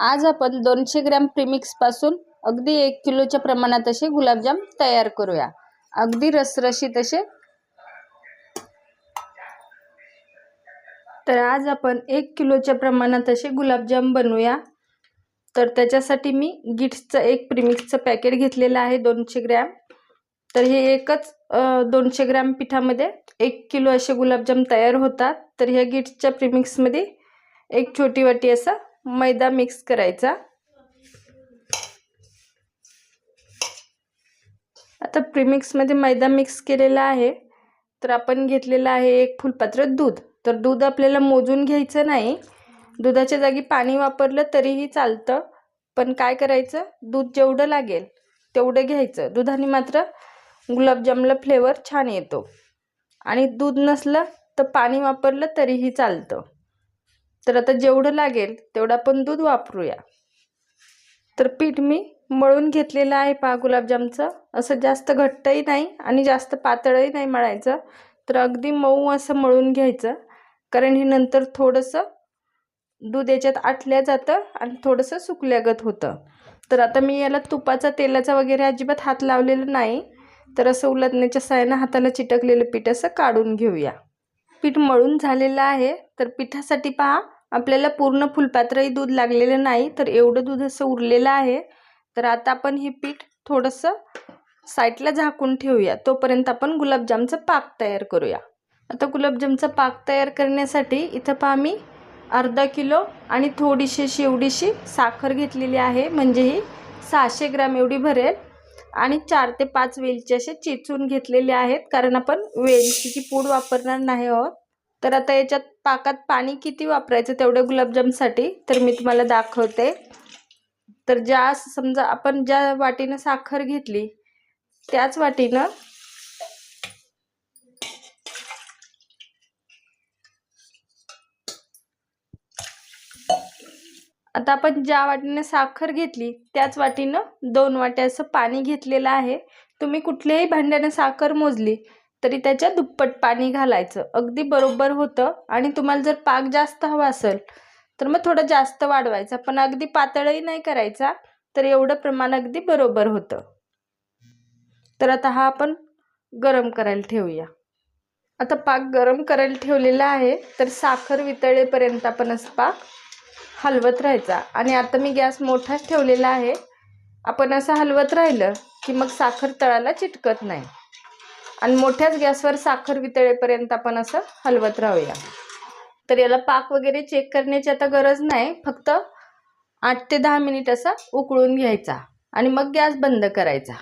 आज आपण दोनशे ग्रॅम प्रिमिक्सपासून अगदी एक किलोच्या प्रमाणात असे गुलाबजाम तयार करूया. अगदी रसरशीत असे. तर आज आपण एक किलोच्या प्रमाणात असे गुलाबजाम बनवूया. तर त्याच्यासाठी मी गिट्सचं एक प्रिमिक्सचं पॅकेट घेतलेलं आहे दोनशे ग्रॅम. तर हे एकच दोनशे ग्रॅम पिठामध्ये एक किलो असे गुलाबजाम तयार होतात. तर ह्या गिट्सच्या प्रिमिक्समध्ये एक छोटी वाटी असा मैदा मिक्स करायचा. आता प्रीमिक्समध्ये मैदा मिक्स केलेला आहे. तर आपण घेतलेलं आहे एक फुलपात्र दूध. तर दूध आपल्याला मोजून घ्यायचं नाही. दुधाच्या जागी पाणी वापरलं तरीही चालतं. पण काय करायचं? दूध जेवढं लागेल तेवढं घ्यायचं. दुधाने मात्र गुलाबजामला फ्लेवर छान येतो. आणि दूध नसलं तर पाणी वापरलं तरीही चालतं. तर आता जेवढं लागेल तेवढं आपण दूध वापरूया. तर पीठ मी मळून घेतलेलं आहे पहा गुलाबजामचं. असं जास्त घट्टही नाही आणि जास्त पातळही नाही मळायचं. तर अगदी मऊ असं मळून घ्यायचं. कारण हे नंतर थोडंसं दूध याच्यात आटल्या जातं आणि थोडंसं सुकल्यागत होतं. तर आता मी याला तुपाचा तेलाचा वगैरे अजिबात हात लावलेला नाही. तर असं उलटण्याच्या सायनं हाताला चिटकलेलं पीठ असं काढून घेऊया. पीठ मळून झालेलं आहे. तर पिठासाठी पहा आपल्याला पूर्ण फुलपात्रही दूध लागलेलं नाही तर एवढं दूध असं उरलेलं आहे. तर आता आपण हे पीठ थोडंसं साईडला झाकून ठेवूया. तोपर्यंत आपण गुलाबजामचा पाक तयार करूया. आता गुलाबजामचा पाक तयार करण्यासाठी इथं पहा मी अर्धा किलो आणि थोडीशी अशी एवढीशी साखर घेतलेली आहे. म्हणजे ही सहाशे ग्राम एवढी भरेल. आणि चार ते पाच वेलची असे चिचून घेतलेले आहेत. कारण आपण वेलचीची पूड वापरणार नाही आहोत. तर आता याच्यात पाकात पाणी किती वापरायचं तेवढे गुलाबजामसाठी? तर मी तुम्हाला दाखवते. तर ज्या समजा आपण ज्या वाटीनं साखर घेतली त्याच वाटीनं आता आपण ज्या वाटीनं साखर घेतली त्याच वाटीनं दोन वाट्या असं पाणी घेतलेलं आहे. तुम्ही कुठल्याही भांड्यानं साखर मोजली तरी त्याच्या दुप्पट पाणी घालायचं. अगदी बरोबर होतं. आणि तुम्हाला जर पाक जास्त हवा असेल तर मग थोडं जास्त वाढवायचं. पण अगदी पातळही नाही करायचा तर एवढं प्रमाण अगदी बरोबर होतं. तर आता हा आपण गरम करायला ठेवूया. आता पाक गरम करायला ठेवलेला आहे तर साखर वितळेपर्यंत आपण पाक हलवत राहायचा. आणि आता मी गॅस मोठाच ठेवलेला आहे. आपण असं हलवत राहिलं की मग साखर तळाला चिटकत नाही. आणि मोठ्याच गॅसवर साखर वितळेपर्यंत आपण असं हलवत राहूया. तर याला पाक वगैरे चेक करण्याची आता गरज नाही फक्त आठ ते दहा मिनिट असा उकळून घ्यायचा आणि मग गॅस बंद करायचा.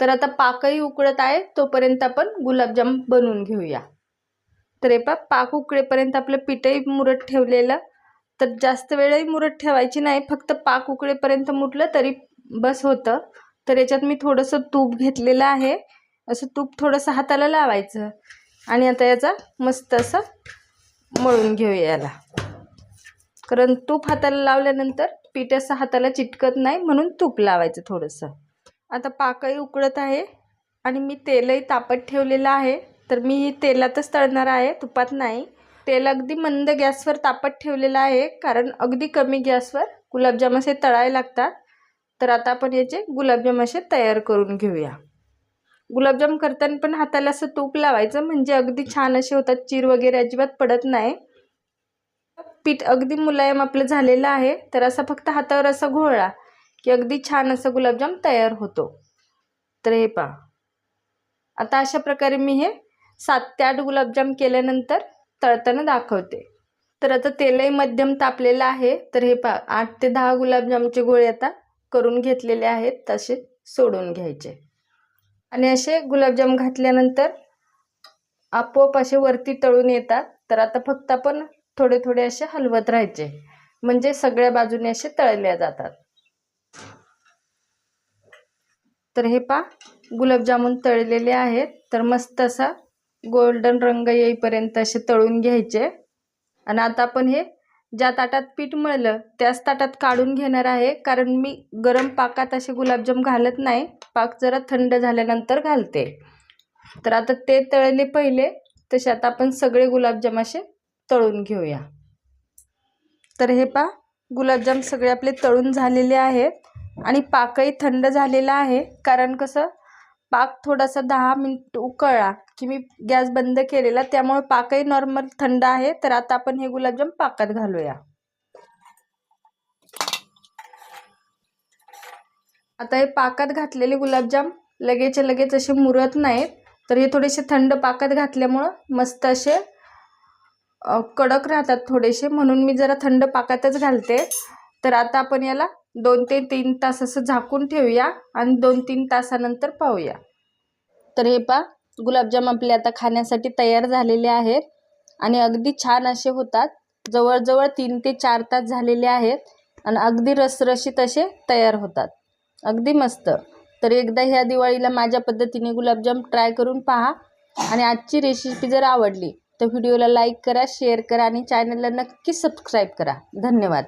तर आता पाकही उकळत आहे तोपर्यंत आपण गुलाबजाम बनवून घेऊया. तर हे पा पाक उकळेपर्यंत आपलं पीठही मुरत ठेवलेलं. तर जास्त वेळही मुरत ठेवायची नाही फक्त पाक उकळेपर्यंत मुटलं तरी बस होतं. तर याच्यात मी थोडंसं तूप घेतलेलं आहे. असं तूप थोडंसं हाताला लावायचं आणि आता याचा मस्त असं मळून घेऊया याला. कारण तूप हाताला लावल्यानंतर पीठ असं हाताला चिटकत नाही म्हणून तूप लावायचं थोडंसं. आता पाकही उकळत आहे आणि मी तेलही तापत ठेवलेलं आहे. तर मी तेलातच तळणार आहे तुपात नाही. तेल अगदी मंद गॅसवर तापत ठेवलेलं आहे कारण अगदी कमी गॅसवर गुलाबजाम असे तळायला लागतात. तर आता आपण याचे गुलाबजाम असे तयार करून घेऊया. गुलाबजाम करताना पण हाताला असं तूप लावायचं. म्हणजे अगदी छान असे होतात. चीर वगैरे अजिबात पडत नाही. पीठ अगदी मुलायम आपलं झालेलं आहे. तर असा फक्त हातावर असा घोळा की अगदी छान असं गुलाबजाम तयार होतो. तर हे पहा. आता अशा प्रकारे मी हे सात ते आठ गुलाबजाम केल्यानंतर तळताना दाखवते. तर आता तेलही मध्यम तापलेलं आहे. तर हे पहा. आठ ते दहा गुलाबजामचे गोळे आता करून घेतलेले आहेत. तसे सोडून घ्यायचे. आणि असे गुलाबजाम घातल्यानंतर आपोआप असे वरती तळून येतात. तर आता फक्त आपण थोडे थोडे असे हलवत राहायचे. म्हणजे सगळ्या बाजूने असे तळल्या जातात. तर हे पा गुलाबजामुन तळलेले आहेत. तर मस्त असा गोल्डन रंग येईपर्यंत असे तळून घ्यायचे. आणि आता आपण हे ज्या ताटात पीठ मळलं त्याच ताटात काढून घेणार आहे. कारण मी गरम पाकात असे गुलाबजाम घालत नाही. पाक जरा थंड झाल्यानंतर घालते. तर आता ते तळले पहिले तसे आता आपण सगळे गुलाबजाम असे तळून घेऊया. तर हे पा गुलाबजाम सगळे आपले तळून झालेले आहेत. आणि पाकही थंड झालेला आहे. कारण कसं पाक थोडासा दहा मिनिट उकळला की मी गॅस बंद केलेला त्यामुळे पाकही नॉर्मल थंड आहे. तर आता आपण हे गुलाबजाम पाकात घालूया. आता हे पाकात घातलेले गुलाबजाम लगेच लगेच असे मुरत नाहीत. तर हे थोडेसे थंड पाकात घातल्यामुळं मस्त असे कडक राहतात थोडेसे. म्हणून मी जरा थंड पाकातच घालते. तर आता आपण याला दोन ते तीन तास असं झाकून ठेवूया आणि दोन तीन तासानंतर पाहूया. तर हे पा गुलाबजाम आपले आता खाण्यासाठी तयार झालेले आहेत आणि अगदी छान असे होतात. जवळजवळ तीन ते चार तास झालेले आहेत आणि अगदी रसरशीत असे तयार होतात. अगदी मस्त. तर एकदा ह्या दिवाळीला माझ्या पद्धतीने गुलाबजाम ट्राय करून पहा आणि आजची रेसिपी जर आवडली तर व्हिडिओला लाईक करा शेअर करा आणि चॅनलला नक्की सबस्क्राईब करा. धन्यवाद.